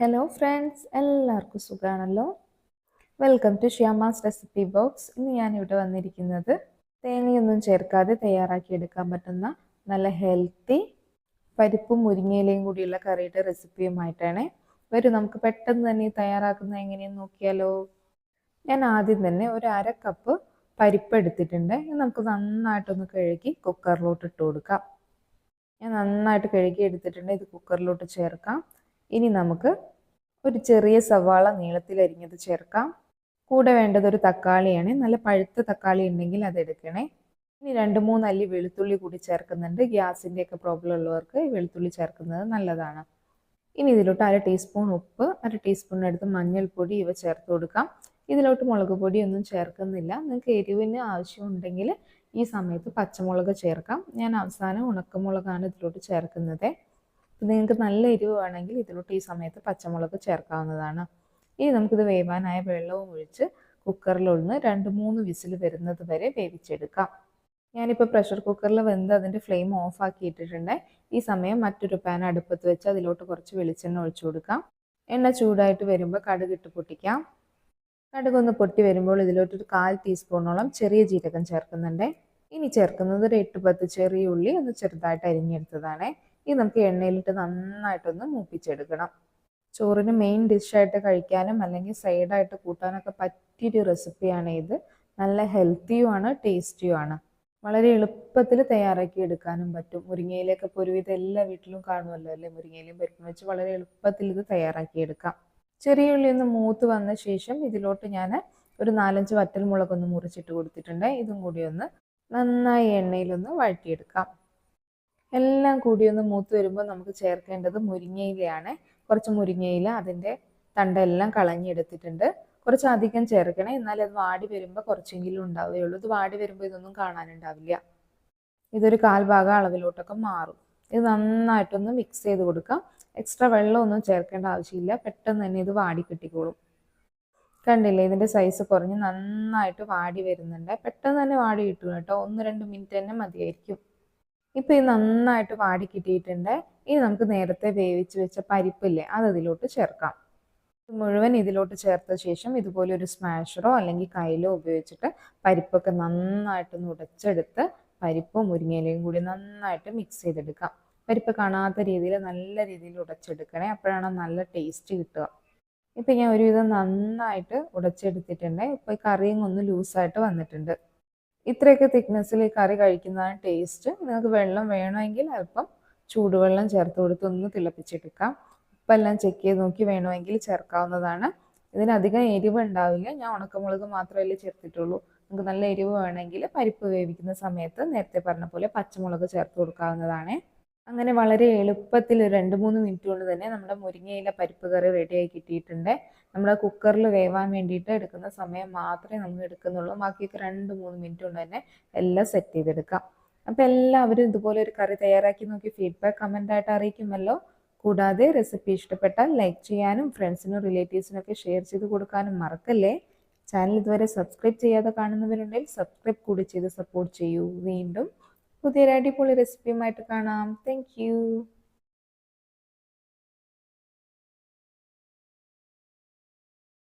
Hello friends എല്ലാവർക്കും സുഖമാണല്ലോ welcome to Shyama's recipe box ഇന്ന് ഞാനിവിടെ വന്നിരിക്കുന്നത് തേങ്ങയൊന്നും ചേർക്കാതെ തയ്യാറാക്കി എടുക്കാൻ പറ്റുന്ന നല്ല ഹെൽത്തി പരിപ്പും മുരിങ്ങയിലയും കൂടിയുള്ള കറിയുടെ റെസിപ്പിയുമായിട്ടാണ് വരും നമുക്ക് പെട്ടെന്ന് തന്നെ തയ്യാറാക്കുന്നത് എങ്ങനെയെന്ന് നോക്കിയാലോ? ഞാൻ ആദ്യം തന്നെ ഒരു അര കപ്പ് പരിപ്പ് എടുത്തിട്ടുണ്ട്. നമുക്ക് നന്നായിട്ടൊന്ന് കഴുകി കുക്കറിലോട്ട് ഇട്ട് കൊടുക്കാം. ഞാൻ നന്നായിട്ട് കഴുകി എടുത്തിട്ടുണ്ട്. ഇത് കുക്കറിലോട്ട് ചേർക്കാം. ഇനി നമുക്ക് ഒരു ചെറിയ സവാള നീളത്തിൽ അരിഞ്ഞത് ചേർക്കാം. കൂടെ വേണ്ടത് ഒരു തക്കാളിയാണ്. നല്ല പഴുത്ത തക്കാളി ഉണ്ടെങ്കിൽ അത് എടുക്കണേ. ഇനി രണ്ട് മൂന്ന് അല്ലി വെളുത്തുള്ളി കൂടി ചേർക്കുന്നുണ്ട്. ഗ്യാസിന്റെ ഒക്കെ പ്രോബ്ലം ഉള്ളവർക്ക് വെളുത്തുള്ളി ചേർക്കുന്നത് നല്ലതാണ്. ഇനി ഇതിലോട്ട് അര ടീസ്പൂൺ ഉപ്പ് അര ടീസ്പൂണിനടുത്ത് മഞ്ഞൾപ്പൊടി ഇവ ചേർത്ത് കൊടുക്കാം. ഇതിലോട്ട് മുളക് പൊടി ഒന്നും ചേർക്കുന്നില്ല. നിങ്ങൾക്ക് എരിവിന് ആവശ്യമുണ്ടെങ്കിൽ ഈ സമയത്ത് പച്ചമുളക് ചേർക്കാം. ഞാൻ അവസാനം ഉണക്കമുളകാണ് ഇതിലോട്ട് ചേർക്കുന്നത്. നിങ്ങൾക്ക് നല്ല എരിവ് വേണമെങ്കിൽ ഇതിലോട്ട് ഈ സമയത്ത് പച്ചമുളക് ചേർക്കാവുന്നതാണ്. ഇനി നമുക്കിത് വേവാനായ വെള്ളവും ഒഴിച്ച് കുക്കറിലൊന്ന് രണ്ട് മൂന്ന് വിസിൽ വരുന്നത് വരെ വേവിച്ചെടുക്കാം. ഞാനിപ്പോൾ പ്രഷർ കുക്കറിൽ വെന്ത് അതിന്റെ ഫ്ലെയിം ഓഫ് ആക്കിയിട്ടിട്ടുണ്ട്. ഈ സമയം മറ്റൊരു പാൻ അടുപ്പത്ത് വെച്ച് അതിലോട്ട് കുറച്ച് വെളിച്ചെണ്ണ ഒഴിച്ചു കൊടുക്കാം. എണ്ണ ചൂടായിട്ട് വരുമ്പോൾ കടുക് ഇട്ട് പൊട്ടിക്കാം. കടുകൊന്ന് പൊട്ടി വരുമ്പോൾ ഇതിലോട്ടൊരു കാൽ ടീസ്പൂണോളം ചെറിയ ജീരകം ചേർക്കുന്നുണ്ട്. ഇനി ചേർക്കുന്നത് ഒരു എട്ട് പത്ത് ചെറിയ ഉള്ളി ഒന്ന് ചെറുതായിട്ട് അരിഞ്ഞെടുത്തതാണ്. ഇത് നമുക്ക് എണ്ണയിലിട്ട് നന്നായിട്ടൊന്ന് മൂപ്പിച്ചെടുക്കണം. ചോറിന് മെയിൻ ഡിഷായിട്ട് കഴിക്കാനും അല്ലെങ്കിൽ സൈഡായിട്ട് കൂട്ടാനൊക്കെ പറ്റിയൊരു റെസിപ്പിയാണ് ഇത്. നല്ല ഹെൽത്തിയുമാണ് ടേസ്റ്റിയുമാണ് വളരെ എളുപ്പത്തിൽ തയ്യാറാക്കി എടുക്കാനും പറ്റും. മുരിങ്ങയിലൊക്കെ ഒരുവിധം എല്ലാ വീട്ടിലും കാണുമല്ലോ അല്ലേ? മുരിങ്ങയിലും പരിപ്പും വെച്ച് വളരെ എളുപ്പത്തിൽ ഇത് തയ്യാറാക്കി എടുക്കാം. ചെറിയ ഉള്ളി ഒന്ന് മൂത്ത് വന്ന ശേഷം ഇതിലോട്ട് ഞാൻ ഒരു നാലഞ്ച് വറ്റൽ മുളകൊന്ന് മുറിച്ചിട്ട് കൊടുത്തിട്ടുണ്ട്. ഇതും കൂടി ഒന്ന് നന്നായി എണ്ണയിലൊന്ന് വഴറ്റിയെടുക്കാം. എല്ലാം കൂടി ഒന്ന് മൂത്ത് വരുമ്പോൾ നമുക്ക് ചേർക്കേണ്ടത് മുരിങ്ങയിലയാണ്. കുറച്ച് മുരിങ്ങയില അതിന്റെ തണ്ടെല്ലാം കളഞ്ഞെടുത്തിട്ടുണ്ട്. കുറച്ച് അധികം ചേർക്കണേ. എന്നാലും അത് വാടി വരുമ്പോൾ കുറച്ചെങ്കിലും ഉണ്ടാവുകയുള്ളൂ. ഇത് വാടി വരുമ്പോൾ ഇതൊന്നും കാണാനുണ്ടാവില്ല. ഇതൊരു കാൽ ഭാഗം അളവിലോട്ടൊക്കെ മാറും. ഇത് നന്നായിട്ടൊന്ന് മിക്സ് ചെയ്ത് കൊടുക്കാം. എക്സ്ട്രാ വെള്ളമൊന്നും ചേർക്കേണ്ട ആവശ്യമില്ല. പെട്ടെന്ന് തന്നെ ഇത് വാടി കിട്ടിക്കോളും. കണ്ടില്ലേ? ഇതിന്റെ സൈസ് കുറഞ്ഞ് നന്നായിട്ട് വാടി വരുന്നുണ്ട്. പെട്ടെന്ന് തന്നെ വാടി കിട്ടും കേട്ടോ. ഒന്ന് രണ്ട് മിനിറ്റ് തന്നെ മതിയായിരിക്കും. ഇപ്പം ഇത് നന്നായിട്ട് വാടി കിട്ടിയിട്ടുണ്ട്. ഇനി നമുക്ക് നേരത്തെ വേവിച്ച് വെച്ച പരിപ്പില്ലേ അത് ഇതിലോട്ട് ചേർക്കാം. മുഴുവൻ ഇതിലോട്ട് ചേർത്ത ശേഷം ഇതുപോലെ ഒരു സ്മാഷറോ അല്ലെങ്കിൽ കയ്യിലോ ഉപയോഗിച്ചിട്ട് പരിപ്പൊക്കെ നന്നായിട്ട് ഉടച്ചെടുത്ത് പരിപ്പും മുരിങ്ങയിലയും കൂടി നന്നായിട്ട് മിക്സ് ചെയ്തെടുക്കാം. പരിപ്പ് കാണാത്ത രീതിയിൽ നല്ല രീതിയിൽ ഉടച്ചെടുക്കണേ അപ്പോഴാണ് നല്ല ടേസ്റ്റ് കിട്ടുക. ഇപ്പം ഞാൻ ഒരുവിധം നന്നായിട്ട് ഉടച്ചെടുത്തിട്ടുണ്ട്. ഇപ്പോൾ ഈ കറിയും ഒന്ന് ലൂസായിട്ട് വന്നിട്ടുണ്ട്. ഇത്രയൊക്കെ തിക്നെസ്സിൽ ഈ കറി കഴിക്കുന്നതാണ് ടേസ്റ്റ് നിങ്ങൾക്ക് വെള്ളം വേണമെങ്കിൽ അല്പം ചൂടുവെള്ളം ചേർത്ത് കൊടുത്ത് ഒന്ന് തിളപ്പിച്ചെടുക്കാം. ഉപ്പെല്ലാം ചെക്ക് ചെയ്ത് നോക്കി വേണമെങ്കിൽ ചേർക്കാവുന്നതാണ്. ഇതിനധികം എരിവ് ഉണ്ടാവില്ല. ഞാൻ ഉണക്കമുളക് മാത്രമല്ലേ ചേർത്തിട്ടുള്ളൂ. നിങ്ങൾക്ക് നല്ല എരിവ് വേണമെങ്കിൽ പരിപ്പ് വേവിക്കുന്ന സമയത്ത് നേരത്തെ പറഞ്ഞ പോലെ പച്ചമുളക് ചേർത്ത് കൊടുക്കാവുന്നതാണ്. അങ്ങനെ വളരെ എളുപ്പത്തിൽ രണ്ട് മൂന്ന് മിനിറ്റ് കൊണ്ട് തന്നെ നമ്മുടെ മുരിങ്ങയില പരിപ്പ് കറി റെഡിയായി കിട്ടിയിട്ടുണ്ട്. നമ്മുടെ കുക്കറിൽ വേവാൻ വേണ്ടിയിട്ട് എടുക്കുന്ന സമയം മാത്രമേ നമ്മൾ എടുക്കുന്നുള്ളൂ. ബാക്കിയൊക്കെ രണ്ട് മൂന്ന് മിനിറ്റ് കൊണ്ട് തന്നെ എല്ലാം സെറ്റ് ചെയ്തെടുക്കാം. അപ്പോൾ എല്ലാവരും ഇതുപോലെ ഒരു കറി തയ്യാറാക്കി നോക്കി ഫീഡ്ബാക്ക് കമന്റായിട്ട് അറിയിക്കുമല്ലോ. കൂടാതെ റെസിപ്പി ഇഷ്ടപ്പെട്ടാൽ ലൈക്ക് ചെയ്യാനും ഫ്രണ്ട്സിനും റിലേറ്റീവ്സിനൊക്കെ ഷെയർ ചെയ്ത് കൊടുക്കാനും മറക്കല്ലേ? ചാനൽ ഇതുവരെ സബ്സ്ക്രൈബ് ചെയ്യാതെ കാണുന്നവരുണ്ടെങ്കിൽ സബ്സ്ക്രൈബ് കൂടി ചെയ്ത് സപ്പോർട്ട് ചെയ്യൂ. വീണ്ടും പുതിയൊരു അടിപൊളി റെസിപ്പിയുമായിട്ട് കാണാം. താങ്ക്